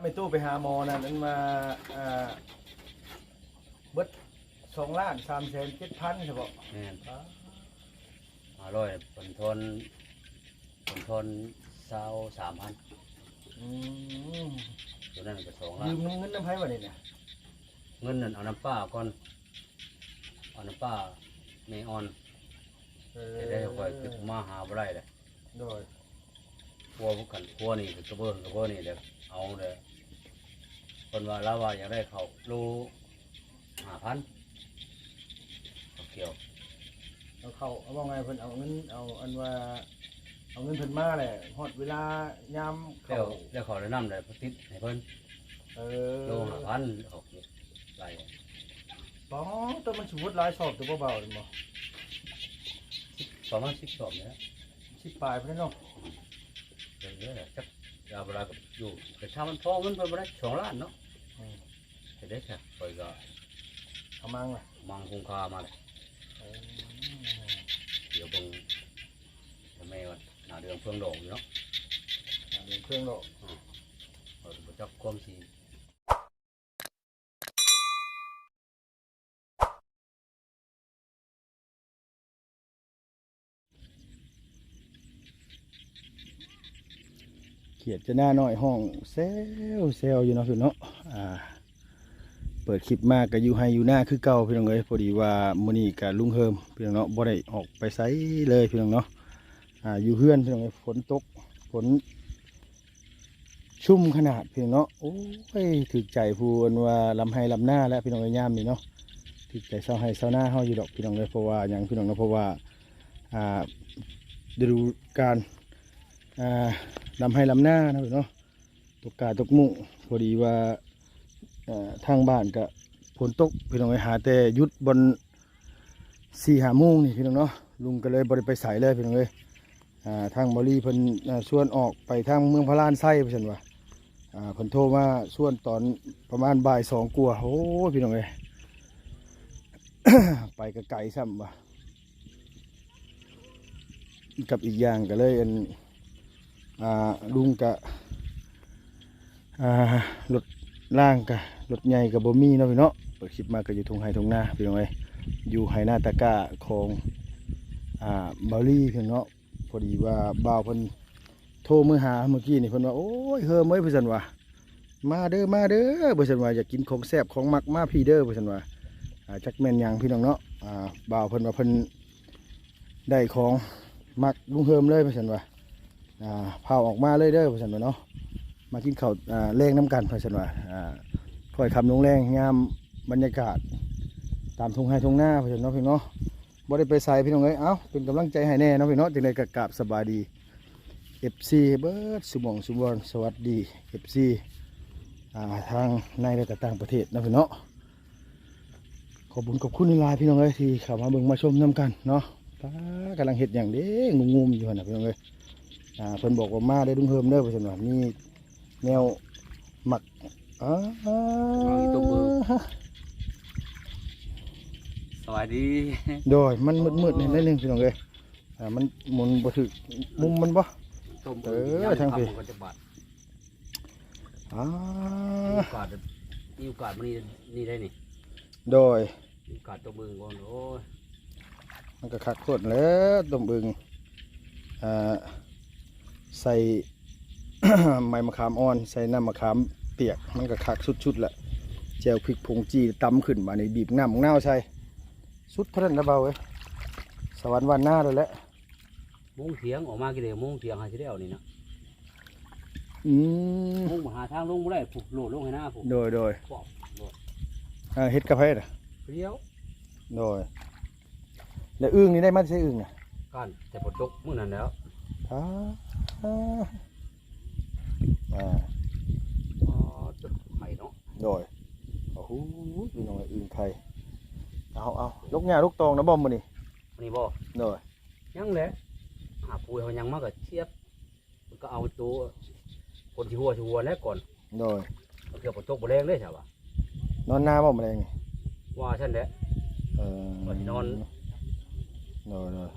ไม่ตู้ไปหาหมอนะนั้นมาอ่าเบิดสองล้านสามแสนเจ็ดพันใช่ปะแม่นห้าร้อยผลทนผลทนเศร้าสามพันอืมตัวนั้นก็สองล้ายืนมเงินน้ำไผ่บ่เนี่ยเนี่ยเงินนั่นเอาน้ำป้าก่อนเอาน้ำป้าในออนเอจะได้คอยขึ้นมาหาบ่ได้เลยโดยครัวพวกกันครัวนี่กระเบื้องกระเบื้องนี่เด็กเอาเด้อ คนว่าเราว่าอยากได้เขารูห้าพันเขาเกี่ยวเอาเข้าเอาว่าไงเพิ่นเอาเงินเอาอันว่าเอาเงินเพิ่นมาแหละฮอดเวลายามแล้เข้าวแล้วเขาแนะนำเลยติดให้เพิ่นเอโลอห้าพันเขาเกี่ยวไรป๋องตัวมันสมมุติหลายสอบตัวเบาๆเลยบ่ประมาณสิบสองเนี่ยสิบปลายเพิ่นเนาะเดี๋ยวๆจักยาวเวลากับอยู่แต่ถ้ามันพอเงินเพิ่นบ่ได้สองล้านเนาะอืม จะได้แค่คอยก็เอามังล่ะมังคงคามาเลยเออเดี๋ยวเบิ่งพ่อแม่ว่าหน้าเดือนเฟืองดอกอยู่เนาะเอาเป็นเครื่องดอกเออบ่จักความสิเขียดจะหน้าน้อยห้องเซลเซลอยู่เนาะพี่เนาะอ่าเปิดคลิปมากก็อยู่ให้อยู่หน้าคือเก่าพี่น้องเอ้ยพอดีว่ามื้อนี้ก็ลุงเฮิมพี่น้องเนาะบ่ได้ออกไปไสเลยพี่น้องเนาะอ่าอยู่เฮือนพี่น้องเอ้ยฝนตกฝนชุ่มขนาดพี่น้องเนาะโอ้ยถึกใจพูนว่าลำไห้ลำหน้าแล้วพี่น้องเอ้ยยามนี่เนาะถึกใจเศร้าให้เศร้าหน้าเฮาอยู่ดอกพี่น้องเอ้ยเพราะว่าหยังพี่น้องเนาะเพราะว่าอ่าฤดูการอ่าลำไห้ลำหน้านะพี่เนาะตกกาตกมุพอดีว่า ทางบ้านก็ฝนตกพี่น้องไปหาแต่ยุดบนสี่หาโมงนี่พี่น้องเนาะลุงก็เลยบริไปใส่เลยพี่น้องเลยอ่าทางบริเพิ่นอ่าชวนออกไปทางเมืองพระลานไส้พี่ฉันว่าอ่าเพิ่นโทรมาชวนตอนประมาณบ่ายสองกัวาโอ้พี่น้องเลยไปกไกลซ้ำว่ะกับอีกอย่างก็เลยอันลุงกะอ่ารถ ล่างกับรถใหญ่กับบ่มีเนาะพี่เนาะเปิดคลิปมาก็อยู่ทงไฮทงหน้าพี่น้องเอ้ยอยู่ไฮนาตะก้าของอ่าบาลี่พี่น้องเนาะพอดีว่าบ่าวเพิ่นโทรมือหาเมื่อกี้นี่เพิ่นว่าโอ้ยเฮิมเอ้ยเพิ่นว่า มาเด้อมาเด้อเพิ่นว่าอยากกินของแซ่บของมักมาพี่เด้อเพิ่นว่าอ่าจักแม่นยังพี่น้องเนาะอ่าบ่าวเพิ่นว่าเพิ่นได้ของมักลุงเฮิมเลยเพิ่นว่าอ่าเผาออกมาเลยเด้อเพิ่นว่าเนาะ มากินข้าวอ่าแรงน้ำกันพื่อนว่าอ่าค่อยคำลงแรงงามบรรยากาศ ตามทุงไร่ทุ่งนาพื่อนเนาะพี่เนาะบ่ได้ไปใส่พี่น้องเอ้ยเอ้าเป็นกำลังใจให้แน่เนาะพี่เนาะจึงได้กระกราบสบายดี FC เบิร์ดสุบองสุบอนสวัสดี FC อ่าทางในและต่างประเทศนะพี่เนาะขอบคุญขอบคุณลายพี่น้องเอ้ยที่เข้ามาเบิ่งมาชมน้ำกันเนาะป้ากำลังเห็ดอย่างเด้งงุมๆอยู่นะพี่น้องเอ้ยเพิ่นบอกว่ามาได้ดุงเฮิมเด้อพิ่นว่ามี แนวหมักอ่าสวัสดีโดยมันมืดๆนิดนึงพี่น้องเอ้ยอ่ามันหมุนบ่ถึกมุมมันบ่ต้มเออทางพี่ทำมันก็จะบาดอ่ามีโอกาสมีโอกาสมันนี่นี่ได้นี่โดยมีโอกาสตัวมือก่อนโอ้ยมันก็คักโคตรแล้วต้มบึงอ่าใส่ ใบมะขามอ่อน ใส่น้ำมะขามเปียก มันก็คักสุดๆแหละแจวพริกผงจีตำขึ้นมาในบีบน้ำมะนาวใส่สุดเท่านั้นนะเบาเอ้ยสวรรค์วันหน้าเลยแหละมุ้งเถียงออกมากี่เดียวมุ้งเถียงหาที่ได้เอานี่นะอืมมุ้งมาหาทางลงไม่ได้ผูกโหลดลงให้หน้าผูกโดยโดยปอบโหลดอ่าเฮ็ดกาแฟน่ะเปรี้ยวโดยแล้วอึ้งนี่ได้มาใช่อึ้งน่ะกันแต่ปวดตกมื้อนั้นแล้วอ่า อ่าอ่าอ๋อจุดไข่เนาะโดยโอ้โหพี่น้องอึ้งไทยเอาเอาลูกหญ้าลูกตองนะบอมมานี่อันนี้บ่โดยยังแหละหาปุ๋ยเขายังมากกับเทียบมันก็เอาตัวคนที่หัวที่หัวแล้วก่อนโดยเอาเกี่ยวกับตกบแรงเลยใช่ปะนอนหน้าบ่มาแรงนี่ว่าฉันแหละเออว่าสินอนโดยโดย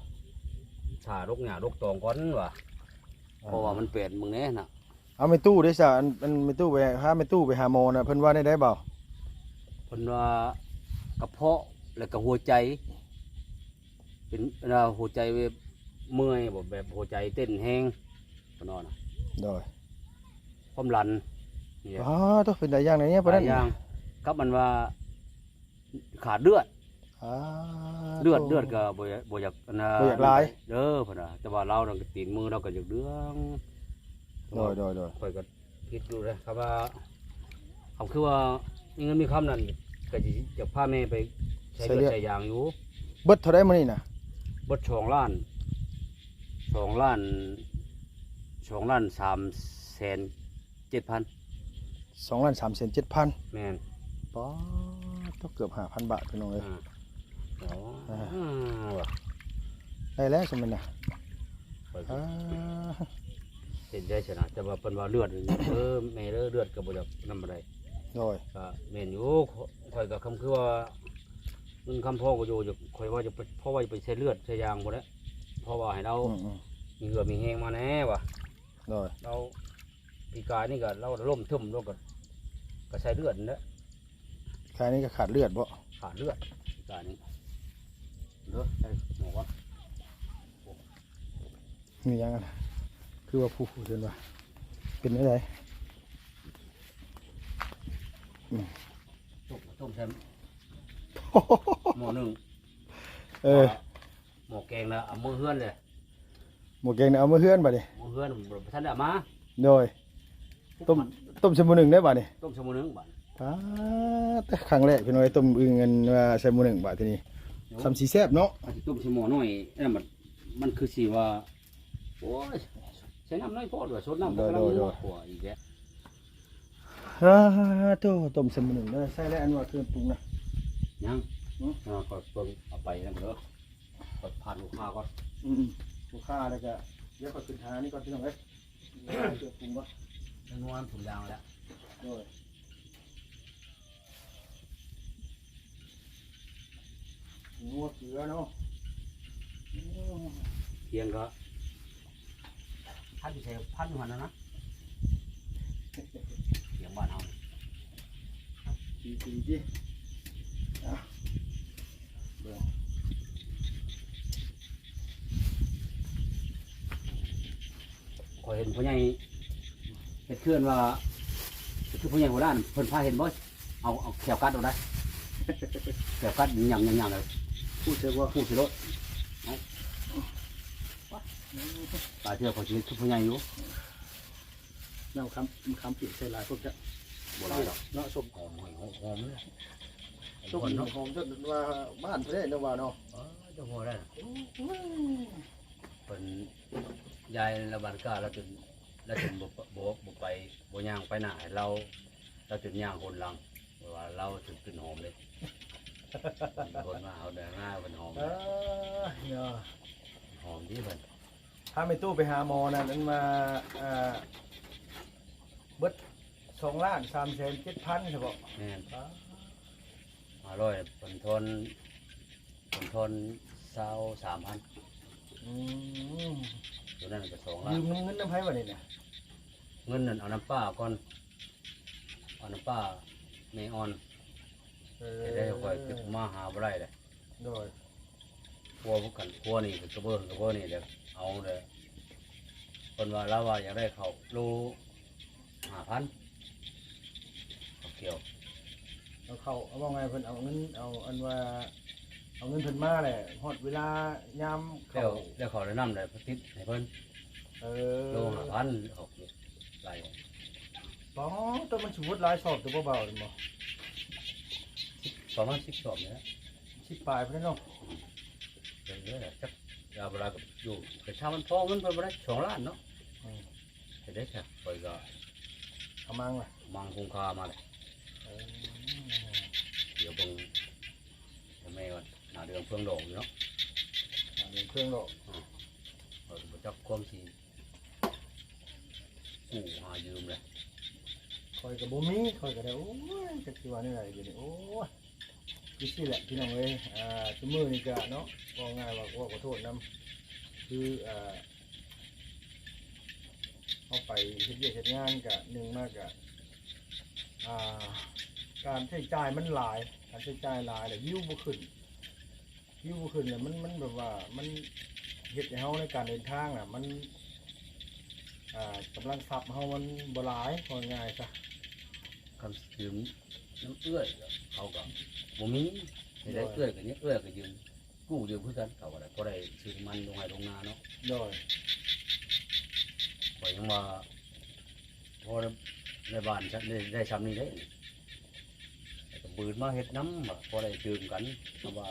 ถ่ารกหญ้ารกตองก่อนว่ะเพราะว่ามันเปลี่ยนมึงแน่น่ะ เอาเอาไม่ตู้ได้ซะอันอันไม่ตู้ไปหาไม่ตู้ไปหาหมอน่ะเพิ่นว่าได้ได้เปล่าเพิ่นว่ากระเพาะแล้วก็หัวใจ เป็นเวลาหัวใจเมื่อยบ่แบบหัวใจเต้นแห้งเพิ่นว่าน่ะโดยความดันนี่แหละอ๋อต้องเป็นหลายอย่างในเนี้ยหปะลานั้ยนอย่างกับมันว่าขาดเลือด อ่า เลือดเลือดก็บ่อยากบ่อยากนะบ่อยากหลาย เด้อเพิ่นน่ะแต่ว่าเรานั่นก็ตีนมือเราก็อยากเดือง โดยโดยโดยข่อยก็คิดดูนะครับว่าคำคือว่ามีเงินมีคำนั่นก็สิจะพาแม่ไปใช้เลือดใช้ยางอยู่เบิดเท่าไดมื้อนี้น่ะเบดสองล้านสองล้านสองล้านสามแสนเจ็ดพัน2ล้าน3แสน7พันแม่นป๊อดต้องเกือบ5,000บาทพี่น้องเอ้ยอ่าอ๋ออ่าว่ะได้แล้วสมัยน่ะข่อยก็อ่า เห็นใจชนะแต่ว่าเป็นว่าเลือดนี่เออแม่เด้อเลือดก็บ่อยากนำอะไรโดยก็แม่นอยู่ข่อยก็คำคือว่าเงินคำพ่อก็อยู่อยู่ข่อยว่าจะไปเพราะว่าจะไปใช้เลือดใช้ยางบ่ได้เพราะว่าให้เราอืมอืมมีเหงื่อมีแห้งมาแน่ว่ะโดยเราปีกายนี่ก็เราล่มทุ่มลงก็ก็ใช้เลือดนั่นแหละคายนี้ก็ขาดเลือดบ่ขาดเลือดปีกายนี่เด้อใช่หมอว่ามีหยังอะนะ คือว่าผู้เดินว่าเป็นได้ไดต้มต้มใช้หม้อหนึ่งเออหม้อแกงแล้วเอามือเฮือนเลยหมกแกงเนี่ยเอามาเฮือนบัดนี้มือเฮือนบ่ท่านได้เอามาโดยต้มต้มชะมูหนึ่งได้บัดนี้ต้มชั่วโมงหนึงบัดป้าดแต่ครั้งแรกพี่น้อยต้มอึ่งเงินว่าชะมูหนึ่งบาททีนี้ทำสีแซ่บเนาะอาจจะต้มชั่วโมงน้อยนั่นมันมันคือสิว่าโอ้ยใช้น้ำน้อยพอด้วยสดน้ำพอกำลังนัวกว่าอีกแล้วอ่าโตต้มชะมูหนึ่งเด้อใส่แล้วอันว่าเครื่องปรุงนะยังอืมอ่าก็เบิ่งเอาไปนั่นเด้อก็ผ่านลูกค้าก่อนอืมลูกค้าแล้วก็เดี๋ยวก็ขึ้นหานี่ก่อนพี่น้องเอ้ยเครื่องปรุงก่อนทั้งนวลถุงยางแล้วโดยนัวเกลือเนาะอืมเพียงก็ พันอยู่ใส่พันอยู่หันนะนะเพียงบ้านเฮาดีดีดีอะเบิ่งขอยเห็นพ่อใหญ่เฮ็ดเคลื่อนว่าคือพ่อใหญ่โบราณเพิ่นพาเห็นบ่เอาเอาแขวกัดเอาได้แขวกัดยำยำยำเลยพูดเถอะว่าพูดสิรถ เอาตาเชื่อขอชีวิตคือพ่อใหญ่อยู่น้ำคำคำปิดใส่หลายพวกจะบ่ได้ดอกเนาะสมหอมหอยหอมหอมเลยสมคนเนาะหอมจนว่าบ้านเพื่อนเนาะว่าเนาะเออเจะพอได้น่ะเป็นยายระบาดกล้าแล้วจนแล้วจนบ่บ่บ่ไปบ่ย่างไปหน้าให้เราเราจนย่างคนหลังเพราะว่าเราถึงกลิ่นหอมเลยคนมาเอาเดินหน้าเป็นหอมเออเนาะหอมที่เพิ่น ถ้าไม่ตู้ไปหาหมอนะนั้นมาเอ่อเบิดสองล้านสามแสนเจ็ดพันใช่ปะแม่นอร่อยเพิ่นทนเพิ่นทนเศร้าสามพันอืมตัวนั้นก็สองล้ายืนมเงินน้ำไผ่วันนี้เนี่ยเงินนั่นเอาน้ำป้าก่อนเอาน้ำป้าแม่อ่อนเอจะได้คอยติดมาหาบ่ได้เลยโดย ครัวพวกกันครัวนี่กระเบื้องกระเบื้องนี่เดี๋ยวเอาเลยคนว่าเราว่าอยากได้เขาวโลห้าพันเขาเกี่ยวเอาเขาเอาว่าไงเพิ่นเอาเงินเอาอันว่าเอาเงินเพิ่นมาแหละฮอดเวลายามเดี๋เขายวเดี๋ยวเขาแนะนำเลยติดให้เพิ่นเอโลอห้าพันเขาเกี่ยวไรป๋อตัวมันสมมุติหลายสอบตัวเบาๆเลยบ่ประมาณสิบสอบเนี่ยสิบปลายเพิ่นเนาะ เดี๋ยวนี้แหละจักยาเวลากับอยู่แต่ชามันพอเงินไปบ่ได้สองล้านเนาะอืมจะได้แค่ไปก็เอามังล่ะมังคงคามาเลยเออเดี๋ยวเบิ่งพ่อแม่ก่อนหน้าเดือนเฟืองดอกอยู่เนาะเอาเงินเครื่องดอกเออบ่จักความสิกู้หายืมเลยคอยกับบ่มีคอยกับได้โอ้ยจักสิว่านี่ไหนอยู่นี่โอ้ย คือแหละพี่น้องเอ้ยอ่าซุมื้อนี่ก็เนาะว่าง่ายว่าว่าขอโทษนํคืออ่าเฮาเขาไปเฮ็ดเวียกเฮ็ดงานกะหนึ่งมากกะอ่าการใช้จ่ายมันหลายการใช้จ่ายหลายแต่วิวบ่ขึ้นวิวบ่ขึ้นเนี่ยมันมันแบบว่ามันเฮ็ดให้เฮาในการเดินทางอะมันอ่ากำลังทรัพย์เฮามันบ่หลายว่าง่ายซะคำยืมน้ำเอื้อยเขาก็ บ่มีไม่ได้เอื้อยก็เนี่ยเอื้อยก็ยืมกู้ยืมเพื่อกันเขาก็ได้ก็ได้ซื้อมันลงให้ลงนาเนาะโดยข่อยยังว่าพอในบ้านฉันได้ได้ซ้ำนี้ได้แต่ก็บืนมาเฮ็ดน้ำว่าพอได้จืมกันเพราะว่า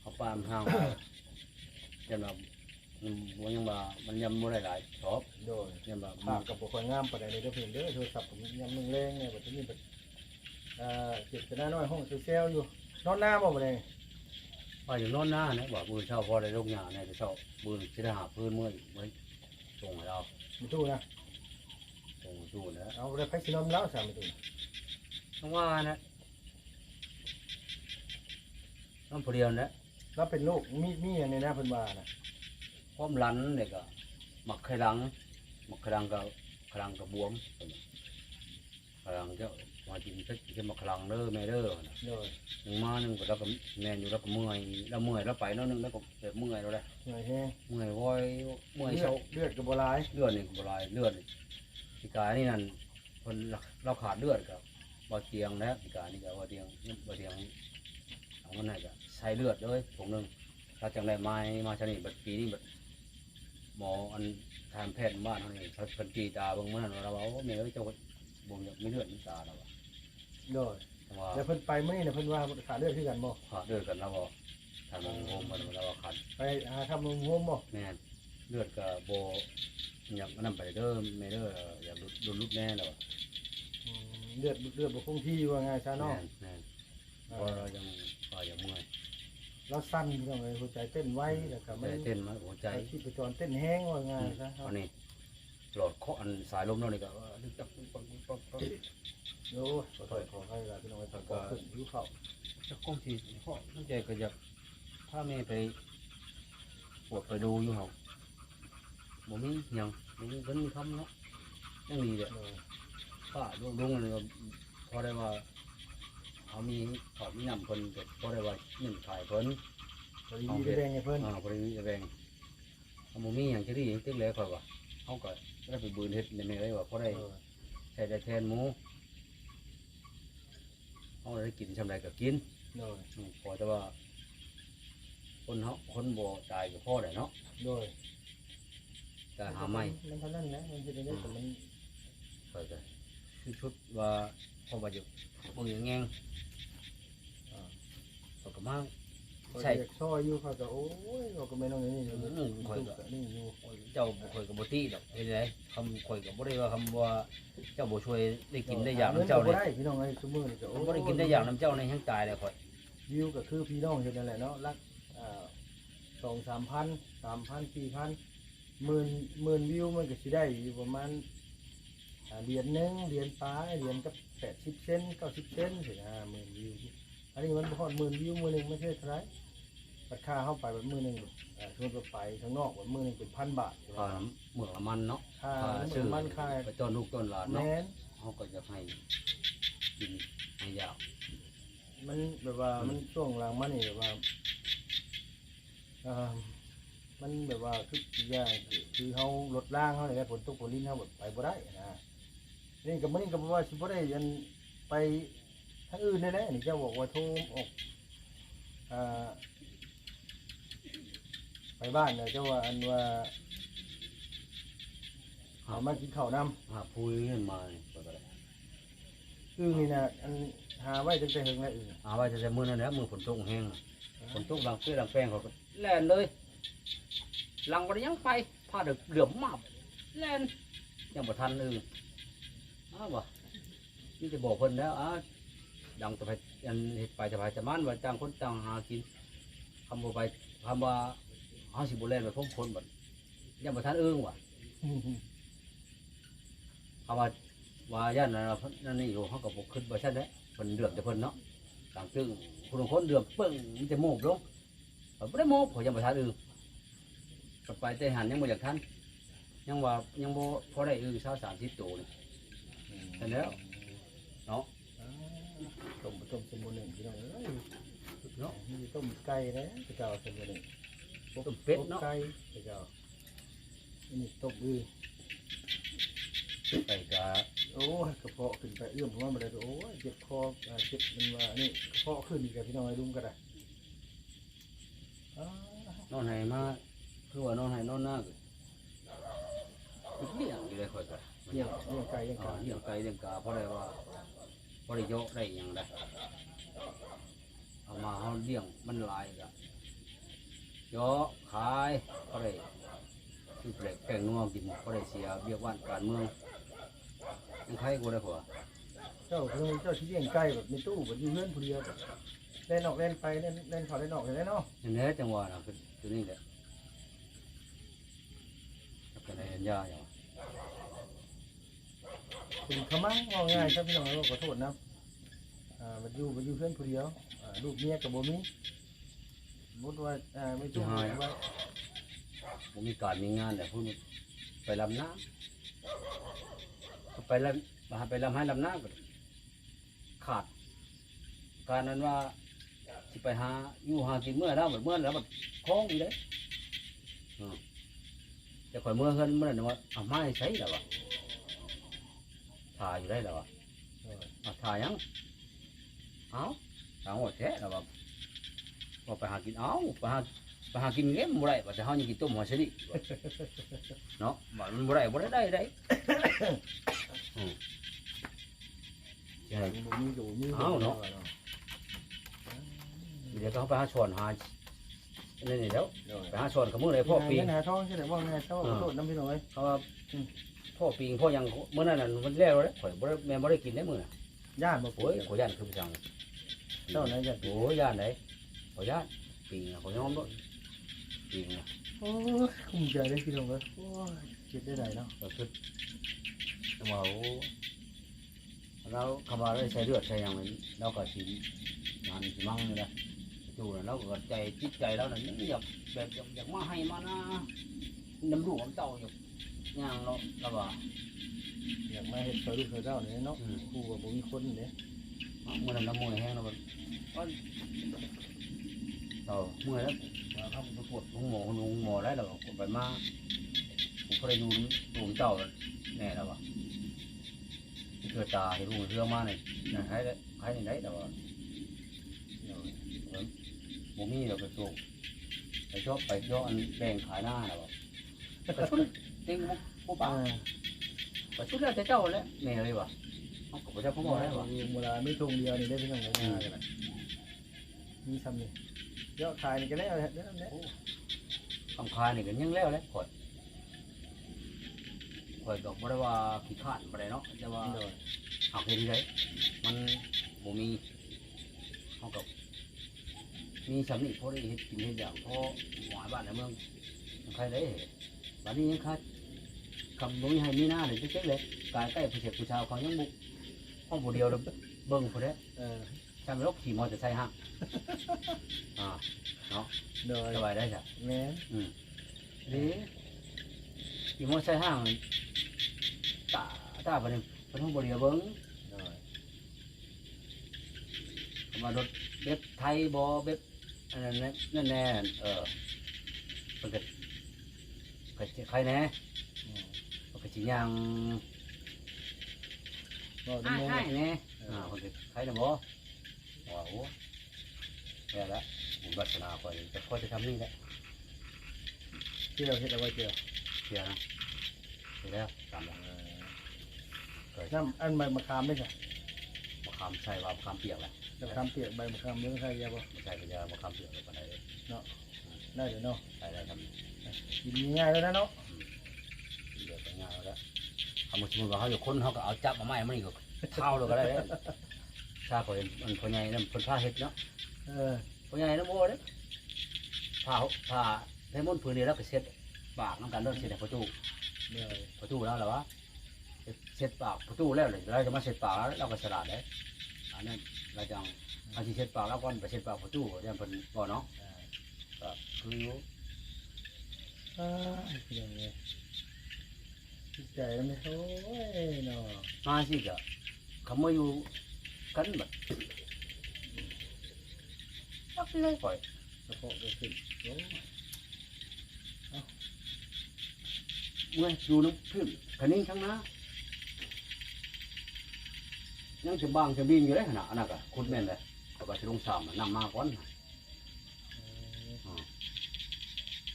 เขาปามห้าวยันว่ามันบ่ยังว่ามันยำบ่ได้หลายชอบโดยยันว่าภาพกับบ่ค่อยงามปานใดเลยเด้อเพิ่นเด้อโทรศัพท์ผมยามนึงแรงเนี่ยบัดนี้บัดเอ่อเก็บกระดาษน้อยห้องเซลล์อยู่ นอนหน้าบ่บัดนี้ว่าอยู่โนอนหน้านะว่าบืนเช้าพอได้ลงหญ้าในแต่เช้าบืนสิได้หาพื้นเมื่อยไว้ส่งให้เรามีตู้นะ ส่งสู้นะเอาได้ไผสินอมแล้วสามมีตู้ต้องว่านะน้ำผู้เดียวนะแล้วเป็นโรคมีมีอย่างนี้นะเพิ่นว่านะความรันเนี่ยก็หมักไข่ลังหมักไข่ลังก็ไข่ลังก็บวมไข่ลังเจ้า มากินสักจะมาไข่ลังเด้อแม่เด้อนะโดยหนึ่งมาหนึ่งก็แล้วก็แม่นอยู่แล้วก็เมื่อยแล้วเมื่อยแล้วไปแล้วนึงแล้วก็แบบเมื่อยแล้วแหละเหนื่อยแฮงเมื่อยว้อยเมื่อยเลือเช้าดเลือดก็บ่หลายเลือดนี่ก็บลายเลือดนี่พิการนี่นั่นคนเราขาดเลือดครับบ่เตียงนะพิการนี่ก็บ่เตียงบ่เตียงเอามันไหนก็ใช้เลือดเลยผมนึงถ้าจังไรไม้มาชนิดบัดปีนี้บัดหมออันทางแพทย์บ้านเขานี่เขาเพิ่นตีตาเบิ่งมันเราว่าโอ้แม่เอ้ยเจ้าก็บ่อยากมีเลือดในตาเราอะ โดยแต่ว่าแล้วเพิ่นไปมื้อนี้น่ะเพิ่นว่าขาดเลือดคือกันบ่ขาดเลือดกันแล้วบ่ทางโรงพยาบาลเราว่าขาดไปหาทำโรงโฮมบ่แม่นเลือดก็บ่อยากอันนั้นไปเด้อแม่เด้ออยากหลุดลุดแน่แล้วอะอืมเลือดเลือดบ่คงที่ว่าไงซะเนาะแม่นแม่นเพราะเรายังก็ยังเมื่อยเราสั้นพี่น้องเอ้ยหัวใจเต้นไวแล้วก็มัใจนเต้นมาหัวใจใจชีพจรเต้นแห้งว่าไงซะอันนี้หลอดเคาะอันสายลมนั่นนี่ก็ว่าดึกจักปักปักปัก โอ้ยขอโทษขอให้ล่ะพี่น้องเอ้ยขอขอขึ้นหิวข้าจักก้องทีเคาะตั้งใจก็อยากถ้าแม่ไปปวดไปดูอยู่เหรอบ่มีหยังบ่มีเพิ่นทำเนาะยังดีเด้อป้าลุงลุงนี่ก็พอได้ว่าเขามีขอมีนำเพิ่นก็พอได้ว่าเงินขายเพิ่นพอดีได้แบ่งให้เพิ่นอ่าบริมีแบงเอาหมูมีอย่างที่ดีตึกเลยค่อยว่าเขาก็ได้ไปบืนเฮ็ดในเมเลยว่าพราะได้ใช้ได้แทนหมู เขาได้กินชำไรก็กินโดยอืมพอแต่ว่า คนเขาคนบ่ตายก็พ่อได้เนาะโดยแต่หาไม่มันเท่านั้นนะมันจะได้แต่มันค่อยก็คือชุดว่าพอว่าอยู่บ่อย่างแงงอ่าเขาก็มา ใช่ใช่อยอยู่เขาก็โอ้ยเขาก็ไม่ต้องนี่อยู่อืมข้อยก็นี่อยู่เจ้าบ่ค่อยก็บ่ตีดอกเฮ็ดไดคำข่อยก็บ่ได้ว่าคำว่าเจ้าบ่ช่วยได้กินได้อย่างน้ำเจ้าเลเลยได้พี่น้องไอ้ซุมอนี่ก็โอ้ผมบ่ได้กินได้อย่างน้ำเจ้าในแห้งตายเลยข่อยวิวก็คือพี่น้องเฮ็ดนั่นแหละเนาะรักอ่าสองสามพันสามพันสี่พันหมื่นหมื่นวิวมันก็สิได้อยู่ประมาณอ่าเหรียญหนึงเหรียญปลายเหรียญกับแปดสิบเซนเก้าสิบเซนสินะหมื่นวิว อันนี้มันพอดหมื่นวิวมือหนึ่งไม่ใช่เท่าไหรราคาเข้าไปแบบมือหนึ่งอ่าชวนไปไปข้างนอกแบบมือหนึ่งเป็นพันบาทค่าน้ำเหมืองละมันเนาะค่าค่าเหมืซื้ออนมันค่าไปต้นลูกต้นหลานเนาะแม้นเขาก็จะให้กินให้ยากมันแบบว่ามันช่วงหลังมันนี่แบบว่าอ่ามันแบบว่าคืออีกอย่างคือคือเขาลดล่างเขาเลยผลตกผลลิ้นเขาแบบไปบ่ได้นะนี่กับมันนี่กับว่าสิบ่ได้ยันไป ทางอื่นได้แล้วนี่เจ้าบอกว่าโทรออกอ่าไปบ้านเนี่ยเจ้าว่าอันว่าหาเอามากินข้าวนหาพุยขึ้นมานี่ก็ได้ำอึ่งนี่นะอันหาไว้ตั้งแต่เฮงแล้วอึ่งเอาไว้แต่มื้อนั้นแหละมื้อฝนตกแห้งฝนตกหลังเปี้ยหลังแป้งเขาก็แล่นเลย หลังบ่ได้ยังไปพาเดือเหลือมมาบแล่นยังบ่ทันเอออ้าวบ่นี่จะบอกเพิ่นแล้วอ่า ดังจะไปอันเฮ็ดไปจะไปจะมันว่าต่างคนต่างหากินคำบ่ไปคำว่าเฮาสิบ่แล่นไปพร้อมคนบัดยังบ่ทันเอิ้งว่ะเขาว่าว่าย่านนั้นน่ะเพิ่นนั่นนี่อยู่เขาก็บอกขึ้นว่าใช่ไหมเพิ่นเดือดแต่เพิ่นเนาะต่างจึงคนบางคนเดือดปึ้งมันจะโมบลงเขาไม่ได้โมบเขายังไม่ทันอื่นกลับไปแต่หันยังไม่อยากทันยังว่ายังบ่พอได้อึ่งเช้าสามสิบตัวนี่เห็นแล้วเนาะอ่า ต้มต้มสมุนไพรพี่น้องเอ้ยเนาะมีต้มไก่นะพี่เจ้าสมุนไพรต้มเป็ดเนาะไก่พี่เจ้าอันนี้ต้มอือไปกะโอ้ยกระเพาะขึ้นไปเอื้อมหัวมาเลยโอ้ยเจ็บคออ่าเจ็บมันว่านี่กระเพาะขึ้นอีกแล้วพี่น้องไอ้ลุงก็ได้อ่านอนให้มาคือว่านอนให้นอนหน้าก็เลี้ยงอยู่ได้ค่อยก็เลี้ยงเลี้ยงไก่เลี้ยงอ่าไก่เลี้ยงไก่เลี้ยงกาเพราะได้ว่าเพ ราะได้โยกได้หยังได้เอามาเฮาเลี้ยงมันหลายก็โยกขายเพราะได้คือแปลกแปลงนัวกินเพราะได้เสียเบียกว่านการเมืองยังใครกูได้ผัวเจ้าคือเจ้าที่เลี้ยงไก่แบบในตู้แบบอยู่เพื่อนผู้เดียวเล่นออกเล่นไปเล่นเล่นเขาเล่นออกเลยเนาะอันนี้จังหวะน่ะคือตัวนี้แหละแล้วก็ได้อันยาอย่าง คุณขมั่งว่าง่ายครับพี่น้องเราขอโทษนะอ่ามันอยู่มันอยู่เพื่อนผู้เดียวอ่าลูกเมียกับโบมีมุดว่าอ่าไม่ตู้ไว้ผมมีการมีงานแต่พูดไปลำน้ำก็ไปลำมาไปลำให้ลำน้ำก็ขาด การนั้นว่าที่ไปหาอยู่หากินเมื่อแล้วเมื่อแล้วมันคล้องอยู่เลยอืมแต่ข่อยเมื่อเฮินเมื่อนั้นว่าเอาไม้ใช้แล้ววะ ถ่ายอยู่ได้แล้ววะมาถ่ายยังเอาถามว่าแท้แล้วว่าว่าไปหากินเอาไปหาไปหากินเงี้ยบ่ได้ว่าจะเฮายังกินต้มหัวชนิดเนาะบ่มันบ่ได้บ่ได้ได้ได้อืมใช่มีกับโบมีเอาเนาะเดี๋ยวก็ไปหาช้อนหานี่นี่แล้วไปหาช้อนกับมือเลยพ่อปีเงินหาทองใช่ไหมว่าไงเจ้าขอโทษน้ำพี่น้อยเขา พ่อปีงพ่อยังเมื่อนั้นน่ะมันแล้วเลยข่อยบ่ได้แม่บ่ได้กินได้มื้อน่ะย่านมาโอ้ยข่อยย่านคือประจังเจ้าไหนจะโอ้ยย่านไหนข่อยย่านปีงน่ะข่อยยอมด้วยปีงน่ะโอ้ยคุ้มใจเลยพี่น้องเลยโอ้ยเจ็บได้ไหนเนาะก็คือว่าโอ้เราคำว่าเราใช้เลือดใช้หยังมันเราก็สิมันสิมั่งนี่แหละจู่น่ะเราก็ใจจิตใจเราน่ะยังอยากแบบอยากอยากมาให้มานะน้ำลูกน้ำเต้าอยู่ ย่างเราเราว่าอยากมาเห็ดซอยลูกซอยเจ้าเนี่ยเนาะครูกับผมมีคนเนี่ยเมื่อนั้นน้ำมวยแห้งแล้วมันก็เราเมื่อยแล้วมาทำประกวดลุงหมอลุงหมอได้แล้วก็ไปมาผมก็ได้ดูดูเจ้าแน่แล้วว่ะเกิดตาเห็นลุงเรื่องมาเนี่ยนะใครได้ใครไหนแต่ว่าผมมีเราไปปลูกไปชอบไปย่ออันแบ่งขายหน้าแล้วว่ะ กระชุนเต็งมุกมุกปากอ่ากระชุนแล้วแต่เจ้าแล้วแม่เลยว่ะเขาก็ไปเจ้าพ่อหมอได้ว่ะเวลาไม่ทงเดียวนี่ได้พี่น้องเลยมากันนะมีซ้ำนี่เยอะขายนี่ก็ได้เอาเด้อเนี่ยคำคายนี่ก็ยังแล้วเลยข่อยข่อยก็บ่ได้ว่าขี้ข้านบ่ได้เนาะแต่ว่าโดยหากเห็นได้มันบ่มีเฮากับมีสำนีพอได้เฮ็ดกินเฮ็ดอย่างพอหวายบ้านในเมืองยังใครได้ บัดนี้ยังคัดคำบ่มีให้มีหน้าเลยเจ๊กๆเลยกายใกล้ผู้เฒ่ผู้ชาวเขายังบุกห้องผู้เดียวเด้อเบิ่งพุ่นเด้เออจำรถขี่มอเตอร์ไซค์ฮะอ่าโดยสบายได้จ้ะแม่นอืมนี่ขี่มอเตอร์ไซค์ห้างตาตาเป็นเป็นห้องบริเวณเบิ้งโดยมารถเบ็บไทยบอเบ็บอันนั้นแน่นั่นแน่เออมัน ก็ก็จะใครแน่อืมมันก็จะยังบอกให้น้ำมให้นต์แน่อ่ามันก็ใครนะบอว้าวแย่แล้วบุญวัฒนาคอยจะคอยจะทำนี่แหละเกี่ยวเห็ดเอาไว้เกี่ยวเสียนะเสียแล้วตามแล้วน้ำอันใบมะขามไม่ใช่มะขามใส่ว่ามะขามเปียกแหละมะขามเปียกใบมะขามเนื้อใครยาบ่ไม่ใช่ก็จะมะขามเปียกเลยปานใดเลย ได้เดี๋ยวเนาะใส่ได้ทำกินง่ายแล้วนะเนาะเดี๋ยวไปงานแล้วคำว่าสมมติว่าเขาอยู่คนเขาก็เอาจับมาไม้มันนี่ก็เท่าเลยก็ได้เลยถ้าคนมันคนใหญ่นั่นคนผ้าเห็ดเนาะเออคนใหญ่น้ำโมเด้ผ้าผ้าให้มดผืนนี้แล้วก็เช็ดปากน้ำกันเริ่มเช็ดให้ประตูเดี๋ยวประตูแล้วเหรอวะเช็ดปากประตูแล้วเลยเราจะมาเช็ดปากแล้วเราก็ฉลาดเลยอันนั้นเราจะเอาที่เช็ดปากแล้วก่อนไปเช็ดปากประตูยังเป็นบ่อเนาะ ก็คืออยู่อ่าเดี๋ยวเลยใจแล้วไม่โอ้ยเนาะมาสิก็เขามาอยู่กันแบบตักเลยปล่อยเพาะก็ขึ้นโอ้ยเมื่ออยู่น้ำพื้นคันนี้ทั้งน้ายังจะบ้างจะบินอยู่เลยขนาดนั้นก็คุณแม่นเลยแต่ว่าจะลงสามนำมาก่อนนะ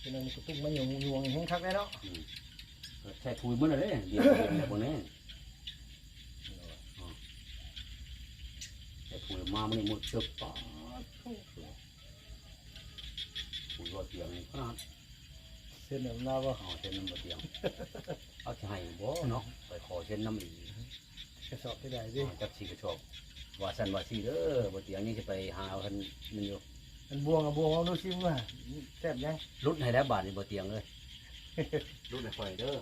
เป็นอะไรก็ตุ้มมาอยู่ยวงแห้งคักได้เนาะอืมก็ใช้ทุยมันเลยเดี๋ยวเดี๋ยวเดี๋ยวพวกนี้ใช้ทุยมามันนี่หมดตึบปาดทุยรถเตียงนี่ขนาดเส้นน้ำลาบ่เอาเส้นน้ำบะเตียงเอาจะให้บ่เนาะไปขอเส้นน้ำอีกกระสอบที่ใดดิเอาจักสีกระชอบว่าสันว่าสีเด้อบะเตียงนี่จะไปหาเอาคันมันอยู่ มันบวงกับบวงเอาดูซิว่าแซ่บยัง รุดให้แล้วบาทนี่บะเตียงเลยรุดให้ค่อยเด้อ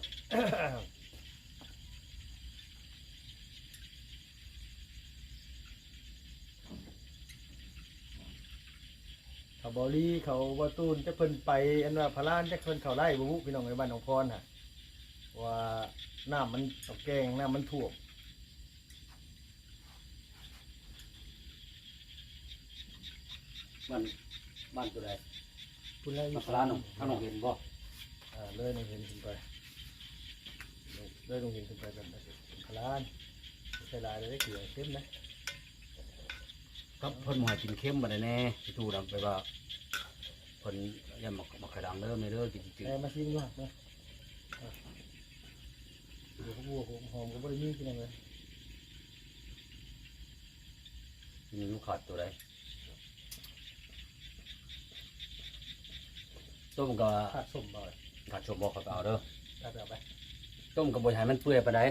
เขาบอลี่เขาบาตูนจะเพิ่นไปอันว่าพระลานจะเพิ่นเขาไล่บุบุพี่น้องในบ้านของพรน่ะว่าน้ำมันตกแกงน้ำมันท่วม บ้านบ้านตัวใดคุณไล่บ้านพลานงถ้าน้องเห็นบ่อ่าเลยลงเห็นขึ้นไปเลยลงเห็นขึ้นไปกันพระลานใส่ลายเลยได้เกลือเข้มนะ ครับเพิ่นบ่ให้กินเค็มบ่ได้แน่สิทูดำไปว่าเพิ่นอย่ามามาขะดังเด้อไม่เด้อกินจืดแต่มาชิมด้วยนะอะเดี๋ยวเขาบัวผมหอมก็บริมีกินเลยมีลูกขาดตัวใด ต้มก็ขาดส้มบ่อยขาดชมบ่เขาก็เอาเด้อขาดแบบไปต้มก็บ่ให้มันเปื่อยปานใด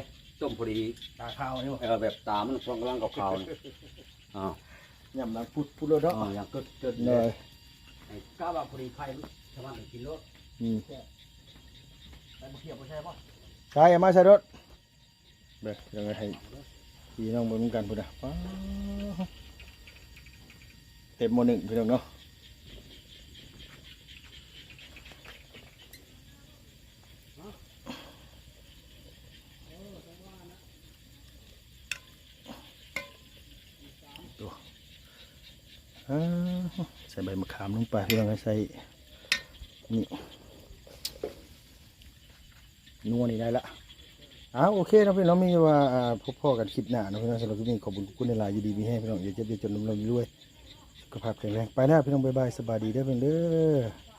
ต้มพอดีตาข้าวนี่บ่เออแบบตามันฟองกำลังขาวๆนี่อ้าวยำน้ำพุดพุดเลยเนาะอ๋ออย่างกึดกึดเลยไอ้ก้าวว่าพอดีไข่มันชาวบ้านกินรสอืมไปบ่เทียบบ่ใช่ป่ะใช่มาใส่รถเด้อยังไงให้พี่น้องเบิ่งกันพุ่นน่ะป๊าดเต็มหมอหนึ่งพี่น้องเนาะ ใส่ใบมะขามลงไปพี่น้องให้ใส่นี่นัวนี่ได้ละอ้าโอเคนะพี่น้องมีว่าพบพ่อกันคลิปหน้านะพี่น้องสำหรับคลิปนี้ขอบคุณทุกคนในไลน์อยู่ดีมีให้พี่น้องอย่าเจ็บอย่าจนลมลมรวยสุขภาพแข็งแรงไปนะพี่น้องบายบายสบายดีได้เพื่อนเด้อ